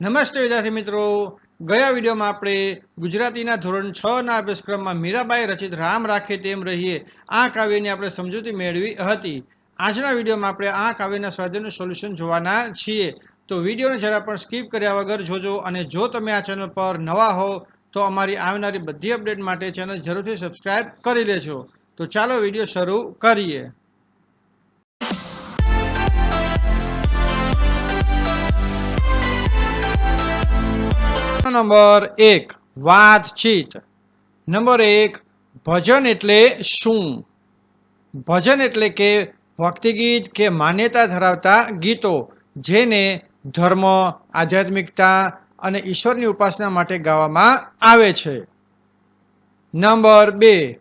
નમસ્તે વિદ્યાર્થી મિત્રો. ગયા વિડીયોમાં આપણે ગુજરાતીના ધોરણ છ ના અભ્યાસક્રમમાં મીરાબાઈ રચિત રામ રાખે તેમ રહીએ આ કાવ્યની આપણે સમજૂતી મેળવી હતી. આજના વિડીયોમાં આપણે આ કાવ્યના સ્વાધ્યાયનું સોલ્યુશન જોવાના છીએ. તો વિડીયોને જરા પણ સ્કીપ કર્યા વગર જોજો અને જો તમે આ ચેનલ પર નવા હો, તો અમારી આવનારી બધી અપડેટ માટે ચેનલ જરૂરથી સબસ્ક્રાઇબ કરી લેજો. તો ચાલો વીડિયો શરૂ કરીએ. નંબર એક વાતચીત નંબર એક, ભજન એટલે શું? ભજન એટલે કે ભક્તિગીત કે માન્યતા ધરાવતા ગીતો, જેને ધર્મ, આધ્યાત્મિકતા અને ઈશ્વરની ઉપાસના માટે ગાવામાં આવે છે. નંબર બે,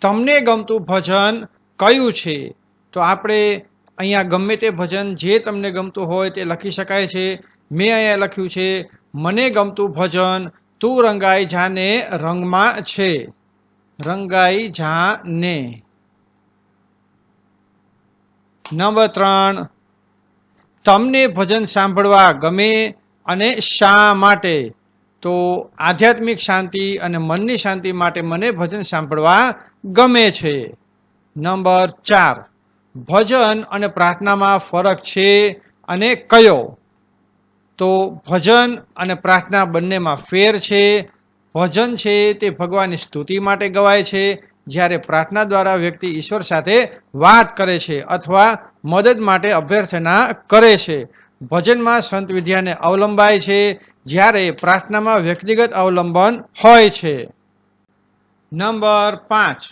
તમને ગમતું ભજન કયું છે? તો આપણે અહીંયા ગમે તે ભજન જે તમને ગમતું હોય તે લખી શકાય છે. મેં અહીંયા લખ્યું છે મને ગમતું ભજન તું રંગાઈ જાને રંગમાં છે. રંગાઈ જાને. નંબર ત્રણ. તમને ભજન સાંભળવા ગમે અને શા માટે? તો આધ્યાત્મિક શાંતિ અને મનની શાંતિ માટે મને ભજન સાંભળવા ગમે છે. નંબર ચાર. ભજન અને પ્રાર્થનામાં ફરક છે અને કયો? તો ભજન અને પ્રાર્થના બંનેમાં ફેર છે. ભજન છે તે ભગવાનની સ્તુતિ માટે ગવાય છે. જ્યારે પ્રાર્થના દ્વારા વ્યક્તિ ઈશ્વર સાથે વાત કરે છે અથવા મદદ માટે અભ્યર્થના કરે છે. ભજનમાં સંત વિદ્યાને અવલંબાય છે જ્યારે પ્રાર્થનામાં વ્યક્તિગત અવલંબન હોય છે. નંબર પાંચ.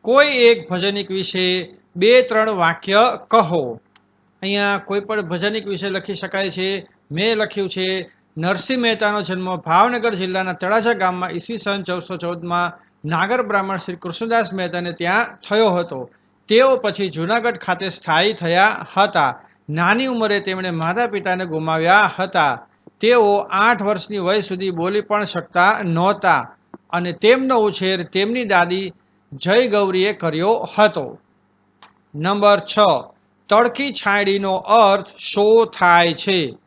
કોઈ એક ભજનિક વિશે બે ત્રણ વાક્ય કહો. અહીંયા કોઈ પણ ભજનિક વિશે લખી શકાય છે. મેં લખ્યું છે, નરસિંહ મહેતાનો જન્મ ભાવનગર જિલ્લાના તળાજા ગામમાં ઈસવીસન ચૌદસો ચૌદમાં નાગર બ્રાહ્મણ શ્રી કૃષ્ણદાસ મહેતાને ત્યાં થયો હતો. તેઓ પછી જૂનાગઢ ખાતે સ્થાયી થયા હતા. નાની ઉંમરે તેમણે માતા પિતાને ગુમાવ્યા હતા. તેઓ આઠ વર્ષની વય સુધી બોલી પણ શકતા નહોતા અને તેમનો ઉછેર તેમની દાદી જય ગૌરીએ કર્યો હતો. નંબર છ. તડકી છાંયડીનો અર્થ શો થાય છે?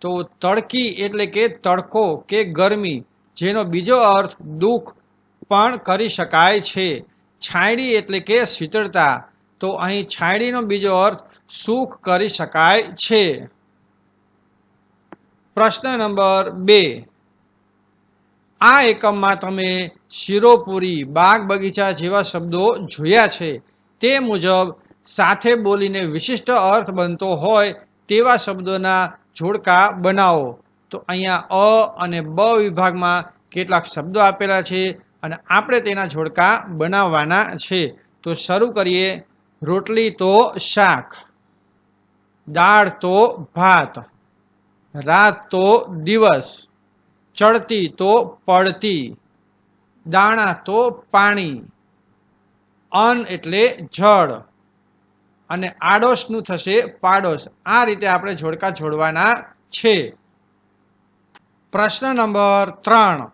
તો તડકી એટલે કે તડકો કે ગરમી, જેનો બીજો અર્થ દુઃખ પણ કરી શકાય છે. છાંયડી એટલે કે શીતળતા, તો અહીં છાંયડીનો બીજો અર્થ સુખ કરી શકાય છે. પ્રશ્ન નંબર બે. આ એકમમાં તમે શિરોપુરી, બાગ બગીચા જેવા શબ્દો જોયા છે. તે મુજબ સાથે બોલીને વિશિષ્ટ અર્થ બનતો હોય તેવા શબ્દોના જોડકા બનાવો. તો અહીંયા અ અને બ વિભાગમાં કેટલાક શબ્દો આપેલા છે અને આપણે તેના જોડકા બનાવવાના છે. તો શરૂ કરીએ. રોટલી તો શાક, દાળ તો ભાત, રાત તો દિવસ, ચડતી તો પડતી, દાણા તો પાણી, અન્ન એટલે જળ. અને આડોશનું થશે પાડોશ. આ રીતે આપણે જોડકા જોડવાના છે. પ્રશ્ન નંબર ત્રણ.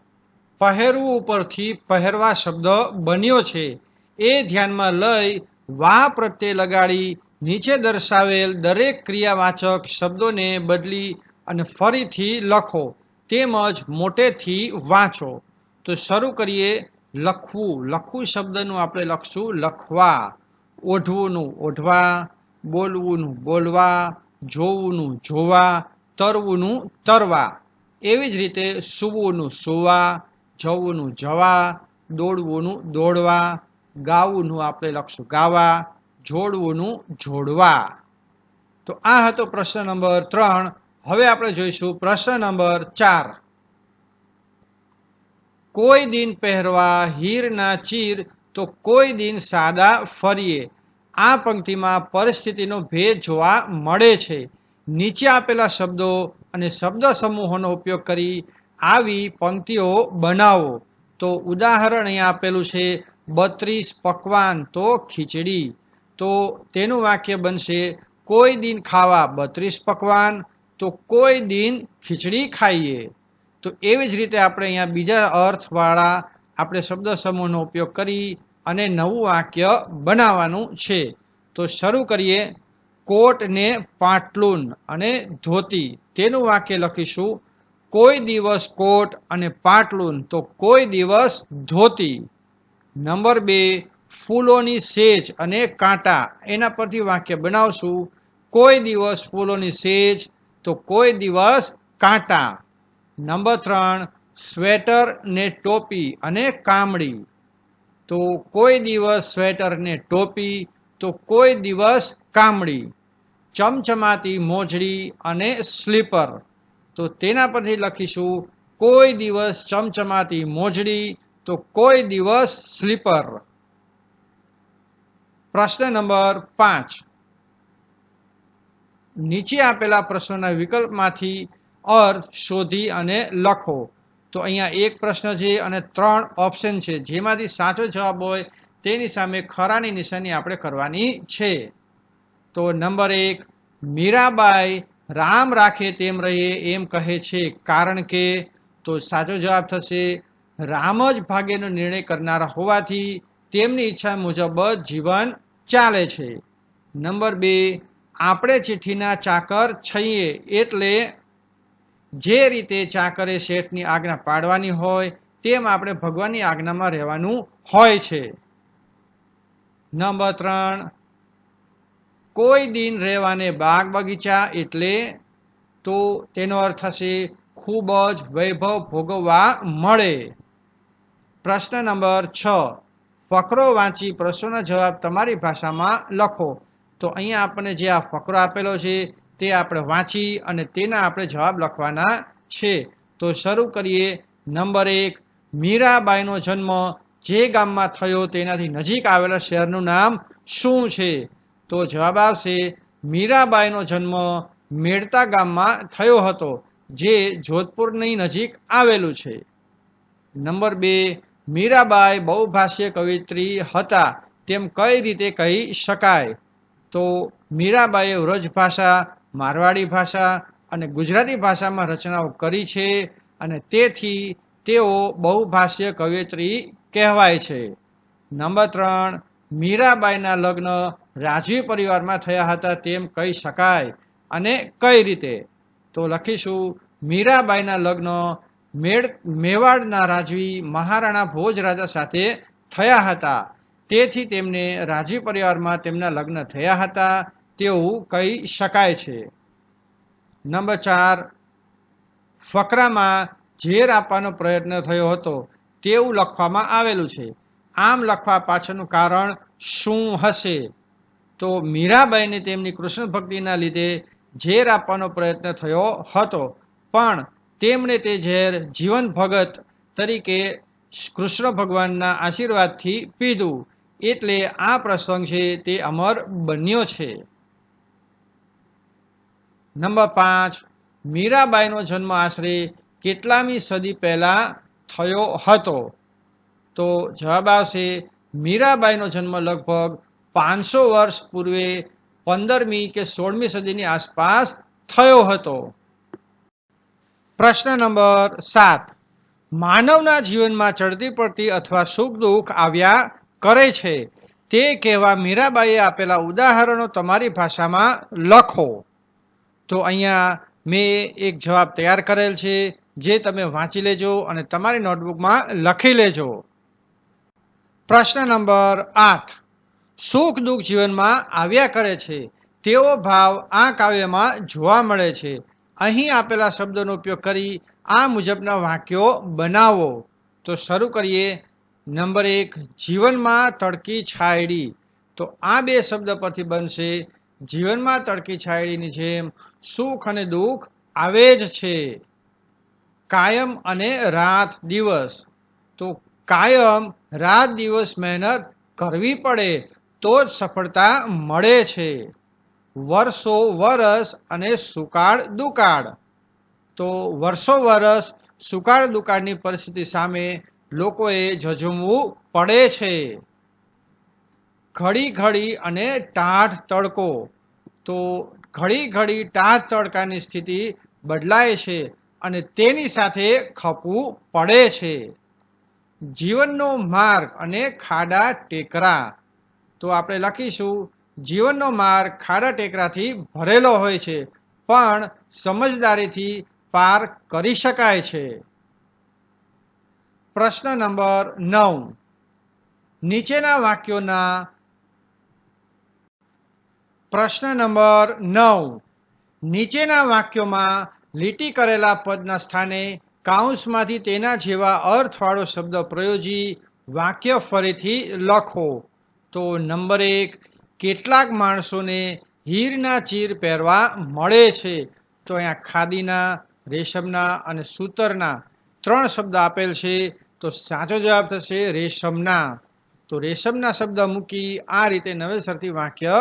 પહેરવું ઉપરથી પહેરવા શબ્દ બન્યો છે. એ ધ્યાનમાં લઈ વા પ્રત્યે લગાડી નીચે દર્શાવેલ દરેક ક્રિયાવાચક શબ્દોને બદલી અને ફરીથી લખો. તેમજ મોટેથી વાંચો. તો શરૂ કરીએ લખવું. લખવું શબ્દનું આપણે લખશું લખવા. ઓઢવુંનું, ઓઢવા, બોલવુંનું, બોલવા, જોવુંનું, જોવા, તરવુંનું, તરવા. એવી જ રીતે સૂવુંનું સૂવા, જવુંનું જવા, દોડવુંનું દોડવા, ગાવુંનું આપણે લખશું ગાવા, જોડવુંનું જોડવા. તો આ હતો પ્રશ્ન નંબર ત્રણ. હવે આપણે જોઈશું પ્રશ્ન નંબર ચાર. કોઈ દિન પહેરવા હીરના ચીર તો કોઈ દિન સાદા ફરીએ. આ પંક્તિમાં પરિસ્થિતિનો ભેદ જોવા મળે છે. નીચે આપેલા શબ્દો અને શબ્દ સમૂહોનો ઉપયોગ કરી આવી પંક્તિઓ બનાવો. તો ઉદાહરણ અહીંયા આપેલું છે, બત્રીસ પકવાન તો ખીચડી. તો તેનું વાક્ય બનશે, કોઈ દિન ખાવા બત્રીસ પકવાન, તો કોઈ દિન ખીચડી ખાઈએ. તો એવી જ રીતે આપણે અહીંયા બીજા અર્થવાળા આપણે શબ્દ સમૂહનો ઉપયોગ કરી અને નવું વાક્ય બનાવવાનું છે. તો શરૂ કરીએ. કોટ ને પાટલુન અને ધોતી. તેનું વાક્ય લખીશું. કોઈ દિવસ કોટ અને પાટલુન, તો કોઈ દિવસ ધોતી. નંબર બે, ફૂલોની સેજ અને કાંટા. એના પરથી વાક્ય બનાવશું. કોઈ દિવસ ફૂલોની સેજ, તો કોઈ દિવસ કાંટા. નંબર ત્રણ સ્વેટર ને ટોપી અને કામડી તો કોઈ દિવસ સ્વેટર ને ટોપી, તો કોઈ દિવસ કામડી ચમચમાતી મોજડી અને સ્લીપર. તો તેના પરથી લખીશું, કોઈ દિવસ ચમચમાતી મોજડી, તો કોઈ દિવસ સ્લીપર. પ્રશ્ન નંબર પાંચ. નીચે આપેલા પ્રશ્નોના વિકલ્પમાંથી અર્થ શોધી અને લખો. તો અહીંયા એક પ્રશ્ન છે અને ત્રણ ઓપ્શન છે. જેમાંથી સાચો જવાબ હોય તેની સામે ખરાની નિશાની આપણે કરવાની છે. તો નંબર એક, મીરાબાઈ રામ રાખે તેમ રહીએ એમ કહે છે. કારણ કે તો સાચો જવાબ થશે, રામ જ ભાગ્યનો નિર્ણય કરનારા હોવાથી તેમની ઈચ્છા મુજબ જીવન ચાલે છે. નંબર બે, આપણે ચિઠ્ઠીના ચાકર છીએ એટલે જે રીતે ચાકરે શેઠની આજ્ઞા પાડવાની હોય, તેમ આપણે ભગવાનની આજ્ઞામાં રહેવાનું હોય છે. નંબર ત્રણ, કોઈ દિન રહેવાને બાગ બગીચા એટલે તો તેનો અર્થ થશે ખૂબ જ વૈભવ ભોગવવા મળે. પ્રશ્ન નંબર છ, ફકરો વાંચી પ્રશ્નોના જવાબ તમારી ભાષામાં લખો. તો અહીંયા આપણને જે આ ફકરો આપેલો છે તે આપણે વાંચી અને તેના આપણે જવાબ લખવાના છે. તો શરૂ કરીએ. નંબર એક, મીરાબાઈનો જન્મ જે ગામમાં થયો તેનાથી નજીક આવેલા શહેરનું નામ શું છે? તો જવાબ આવશે, મીરાબાઈનો જન્મ મેળતા ગામમાં થયો હતો, જે જોધપુરની નજીક આવેલું છે. નંબર બે, મીરાબાઈ બહુભાષ્ય કવિત્રી હતા, તેમ કઈ રીતે કહી શકાય? તો મીરાબાઈએ વ્રજ ભાષા મારવાડી ભાષા અને ગુજરાતી ભાષામાં રચનાઓ કરી છે અને તેથી તેઓ બહુભાષ્ય કવિત્રી કહેવાય છે. નંબર ત્રણ, મીરાબાઈના લગ્ન રાજવી પરિવારમાં થયા હતા તેમ કહી શકાય અને કઈ રીતે? તો લખીશું, મીરાબાઈના લગ્ન મેળ, મેવાડના રાજવી મહારાણા ભોજરાજા સાથે થયા હતા. તેથી તેમને રાજી પરિવારમાં તેમના લગ્ન થયા હતા. તેવું કહી શકાય છે. નંબર ચાર, ફકરામાં ઝેર આપવાનો પ્રયત્ન થયો હતો. તેવું લખવામાં આવેલું છે. આમ લખવા પાછળનું કારણ શું હશે? તો મીરાબાઈને તેમની કૃષ્ણ ભક્તિના લીધે ઝેર આપવાનો પ્રયત્ન થયો હતો. પણ તેમણે તે ઝેર જીવન ભગત તરીકે કૃષ્ણ ભગવાનના આશીર્વાદથી પીધું. એટલે આ પ્રસંગ છે તે અમર બન્યો છે. નંબર પાંચ, મીરાબાઈનો જન્મ આશરે કેટલામી સદી પહેલા થયો હતો? તો જવાબ આવશે, મીરાબાઈનો જન્મ લગભગ પાંચસો વર્ષ પૂર્વે પંદરમી કે સોળમી સદીની આસપાસ થયો હતો. પ્રશ્ન નંબર સાત, માનવના જીવનમાં ચડતી પડતી અથવા સુખ દુઃખ આવ્યા કરે છે? તે કહેવા મીરાબાઈએ આપેલા ઉદાહરણો તમારી ભાષામાં લખો. તો અહીંયા મેં એક જવાબ તૈયાર કરેલ છે, જે તમે વાંચી લેજો અને તમારી નોટબુકમાં લખી લેજો. પ્રશ્ન નંબર આઠ. સુખ દુઃખ જીવનમાં આવ્યા કરે છે, તેવો ભાવ આ કાવ્યમાં જોવા મળે છે. અહીં આપેલા શબ્દોનો ઉપયોગ કરી આ મુજબના વાક્યો બનાવો. તો શરૂ કરીએ. નંબર એક, જીવનમાં તડકી છાયડી. તો આ બે શબ્દ પરથી બનશે, જીવનમાં તડકી છાયડીની જેમ સુખ અને દુઃખ આવે જ છે. કાયમ અને રાત દિવસ. તો કાયમ રાત દિવસ મહેનત કરવી પડે તો જ સફળતા મળે છે. વર્ષો વરસ અને સુકાળ દુકાળ. તો વર્ષો વરસ સુકાળ દુકાળની પરિસ્થિતિ સામે લોકોએ ઝઝુમવું પડે છે. ઘડી ઘડી અને ટાઢ તડકો. તો ઘડી ઘડી ટાઢ તડકાની સ્થિતિ બદલાય છે અને તેની સાથે ખપવું પડે છે. જીવનનો માર્ગ અને ખાડા ટેકરા. તો આપણે લખીશું, જીવનનો માર્ગ ખાડા ટેકરાથી ભરેલો હોય છે, પણ સમજદારીથી પાર કરી શકાય છે. પ્રશ્ન નંબર નવ. નીચેના વાક્યોના પ્રશ્ન નંબર નવ. નીચેના વાક્યોમાં લીટી કરેલા પદના સ્થાને કાઉન્સમાંથી તેના જેવા અર્થવાળો શબ્દ પ્રયોજી વાક્ય ફરીથી લખો. તો નંબર એક, કેટલાક માણસોને હીરના ચીર પહેરવા મળે છે. તો અહીંયા ખાદીના, રેશમના અને સૂતરના ત્રણ શબ્દ આપેલ છે. તો સાચો જવાબ થશે રેશમના. તો રેશમના શબ્દ મૂકી આ રીતે નવેસરથી વાક્ય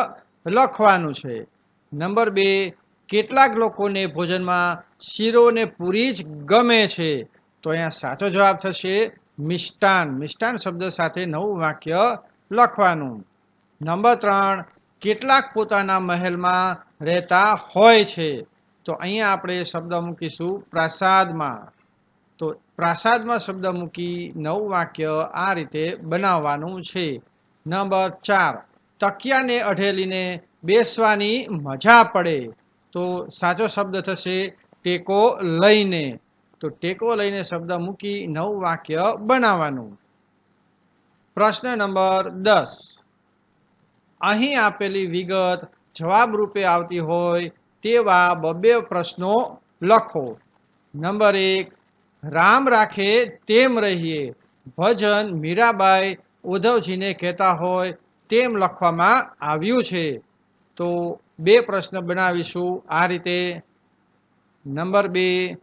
લખવાનું છે. નંબર બે, કેટલાક લોકોને ભોજનમાં શીરો ને પૂરી જ ગમે છે. તો અહીંયા સાચો જવાબ થશે મિષ્ટાન. મિષ્ટાન શબ્દ સાથે નવું વાક્ય લખવાનું. નંબર ત્રણ, કેટલાક પોતાના મહેલમાં રહેતા હોય છે. તો અહીંયા આપણે શબ્દ મૂકીશું પ્રાસાદમાં. તો પ્રાસાદમાં શબ્દ મૂકી નવું વાક્ય આ રીતે બનાવવાનું છે. નંબર ચાર તકિયાને અઢેલીને બેસવાની મજા પડે. તો સાચો શબ્દ થશે ટેકો લઈને. તો ટેકો લઈને શબ્દ મૂકી નવું વાક્ય બનાવવાનું. પ્રશ્ન નંબર દસ. અહીં આપેલી વિગત જવાબ રૂપે આવતી હોય તેવા બબે પ્રશ્નો લખો. નંબર એક, રામ રાખે તેમ રહીએ. ભજન મીરાબાઈ ઉદ્ધવજીને કહેતા હોય તેમ લખવામાં આવ્યું છે? તો બે પ્રશ્ન બનાવીશું. આ રીતે નંબર બે,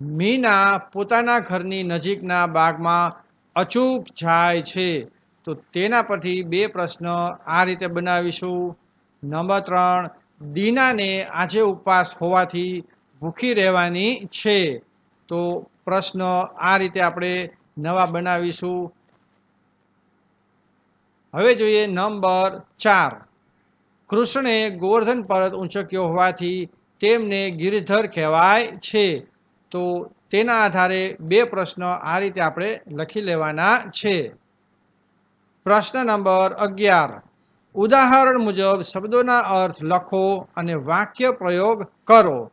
મીના પોતાના ઘરની નજીકના બાગમાં અચૂક જાય છે. તો તેના પરથી બે પ્રશ્ન આ રીતે બનાવીશું. નંબર ત્રણ, દીનાને આજે ઉપવાસ હોવાથી ભૂખી રહેવાની છે. તો પ્રશ્ન આ રીતે આપણે નવા બનાવીશું. હવે જોઈએ નંબર ચાર. કૃષ્ણે ગોવર્ધન પર્વત ઊંચક્યો હોવાથી તેમને ગિરિધર કહેવાય છે. તો તેના આધારે બે પ્રશ્ન આ રીતે આપણે લખી લેવાના છે. પ્રશ્ન નંબર અગિયાર. ઉદાહરણ મુજબ શબ્દોના અર્થ લખો અને વાક્ય પ્રયોગ કરો.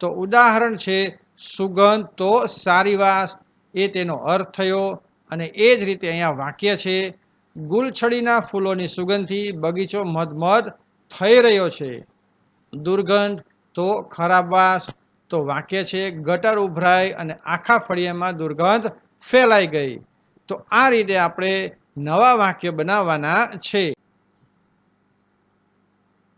તો ઉદાહરણ છે, સુગંધ તો સારી વાસ. એ તેનો અર્થ થયો અને એ જ રીતે અહીંયા વાક્ય છે ગુલછડીના ફૂલોની સુગંધથી બગીચો મધમધ થઈ રહ્યો છે. દુર્ગંધ તો ખરાબ વાસ તો વાક્ય છે, ગટર ઉભરાઈ અને આખા ફળિયામાં દુર્ગંધ ફેલાઈ ગઈ. તો આ રીતે આપણે નવા વાક્ય બનાવવાના છે.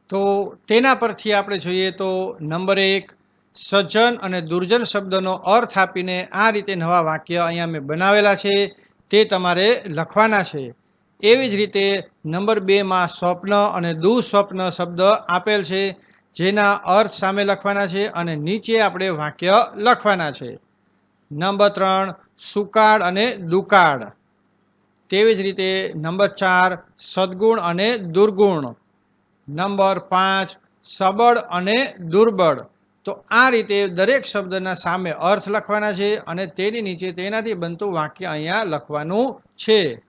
તો તેના પરથી આપણે જોઈએ તો નંબર એક, સજ્જન અને દુર્જન શબ્દનો અર્થ આપીને આ રીતે નવા વાક્ય અહીંયા મેં બનાવેલા છે, તે તમારે લખવાના છે. એવી જ રીતે નંબર બેમાં સ્વપ્ન અને દુઃસ્વપ્ન શબ્દ આપેલ છે, જેના અર્થ સામે લખવાના છે અને નીચે આપણે વાક્ય લખવાના છે. નંબર ત્રણ, સુકાળ અને દુકાળ. તેવી જ રીતે નંબર ચાર, સદગુણ અને દુર્ગુણ. નંબર પાંચ, સબળ અને દુર્બળ. તો આ રીતે દરેક શબ્દના સામે અર્થ લખવાના છે અને તેની નીચે તેનાથી બનતું વાક્ય અહીંયા લખવાનું છે.